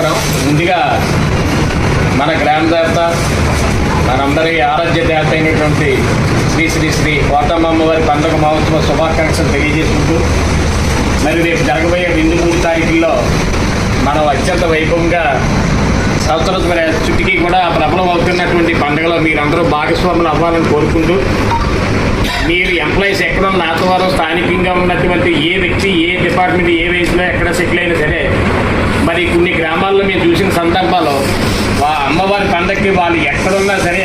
నమస్కారం. ముందుగా మన గ్రామ దేవత మనందరి ఆరాధ్య దేవత అయినటువంటి శ్రీ శ్రీ శ్రీ కోటమ్మమ్మ వారి పండుగ మహోత్సవ శుభాకాంక్షలు తెలియజేసుకుంటూ మరి రేపు జరగబోయే రెండు మూడు తారీఖుల్లో మనం అత్యంత వైభవంగా సంవత్సరం చుట్టుకి కూడా ప్రబలం అవుతున్నటువంటి పండుగలో మీరందరూ భాగస్వాములు అవ్వాలని కోరుకుంటూ మీరు ఎంప్లాయీస్ ఎక్కడ నాతో వారు స్థానికంగా ఉన్నటువంటి ఏ వ్యక్తి ఏ డిపార్ట్మెంట్ ఏ వయసులో ఎక్కడ సెటిల్ అయినా సరే మరి కొన్ని మేము చూసిన సందర్భాల్లో మా అమ్మవారి పండగకి వాళ్ళు ఎక్కడున్నా సరే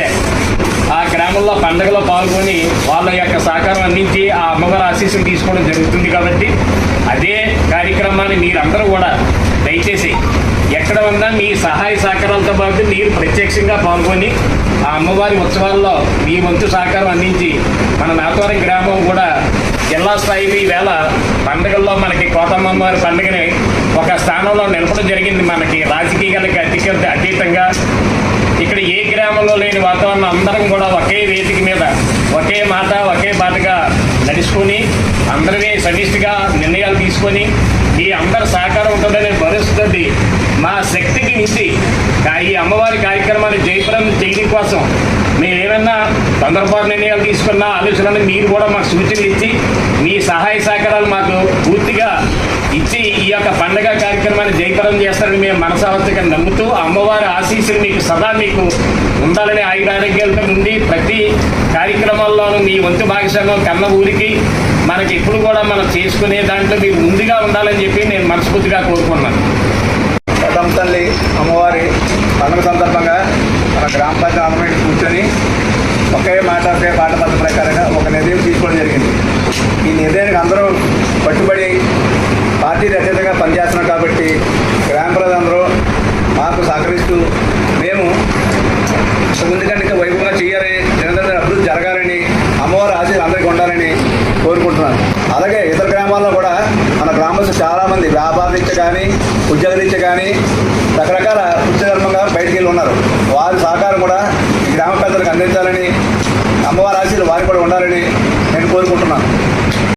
ఆ గ్రామంలో పండగలో పాల్గొని వాళ్ళ యొక్క సహకారం అందించి ఆ అమ్మవారి ఆశీస్సులు తీసుకోవడం జరుగుతుంది కాబట్టి అదే కార్యక్రమాన్ని మీరందరూ కూడా దయచేసి ఎక్కడ ఉన్నా మీ సహాయ సహకారాలతో పాటు మీరు ప్రత్యక్షంగా పాల్గొని ఆ అమ్మవారి ఉత్సవాల్లో మీ వంతు సహకారం అందించి మన నాతవరం గ్రామం కూడా జిల్లా స్థాయిలో ఈవేళ పండుగల్లో మనకి కోతమ్మవారి పండుగని ఒక స్థానంలో నిలపడం జరిగింది. మనకి రాజకీయాలకి అధిక అతీతంగా ఇక్కడ ఏ గ్రామంలో లేని వాతావరణం అందరం కూడా ఒకే వేదిక మీద ఒకే మాట ఒకే బాటగా నడుచుకొని అందరినీ సమిష్టిగా నిర్ణయాలు తీసుకొని ఈ అందరి సహకారం ఉంటుందనే భరోసాతోటి మా శక్తికి మించి ఈ అమ్మవారి కార్యక్రమాన్ని జయపురం చేయడం కోసం మేము ఏమన్నా తొందరపాటు నిర్ణయాలు తీసుకున్న ఆలోచనలు మీరు కూడా మాకు సూచనలు ఇచ్చి మీ సహాయ సహకారాలు మాకు పూర్తిగా యొక్క పండగ కార్యక్రమాన్ని జయకరం చేస్తారని మేము మనసావస్థగా నమ్ముతూ అమ్మవారి ఆశీస్సులు మీకు సదా మీకు ఉండాలని ఆయురారోగ్యాలతో ఉండి ప్రతి కార్యక్రమాల్లోనూ మీ వంతు భాగస్వామ్యం కన్న ఊరికి మనకి ఎప్పుడు కూడా మనం చేసుకునే దాంట్లో మీరు ముందుగా ఉండాలని చెప్పి నేను మనస్ఫూర్తిగా కోరుకున్నాను పెద్దమ్మ తల్లి అమ్మవారి పండుగ సందర్భంగా మన గ్రామ పంచాయతీ కూర్చొని ఒకే మాట ఒకే పాట పద్ధతి ప్రకారంగా ఒక నిర్ణయం తీసుకోవడం జరిగింది. ఈ నిర్ణయానికి అందరూ మాకు సహకరిస్తూ మేము ముందుకంటే ఇంకా వైభవంగా చేయాలి దినదిన అభివృద్ధి జరగాలని అమ్మవారి ఆశీర్వాదం అందరికీ ఉండాలని కోరుకుంటున్నాను. అలాగే ఇతర గ్రామాల్లో కూడా మన గ్రామస్తులు చాలామంది వ్యాపార రీత్యా కానీ ఉద్యోగ రీత్యా కానీ రకరకాల వృత్తిధర్మంగా బయటికి వెళ్ళి ఉన్నారు. వారి సహకారం కూడా ఈ గ్రామ పెద్దలకు అందించాలని అమ్మవారి ఆశీర్వాదం వారికి కూడా ఉండాలని నేను కోరుకుంటున్నాను.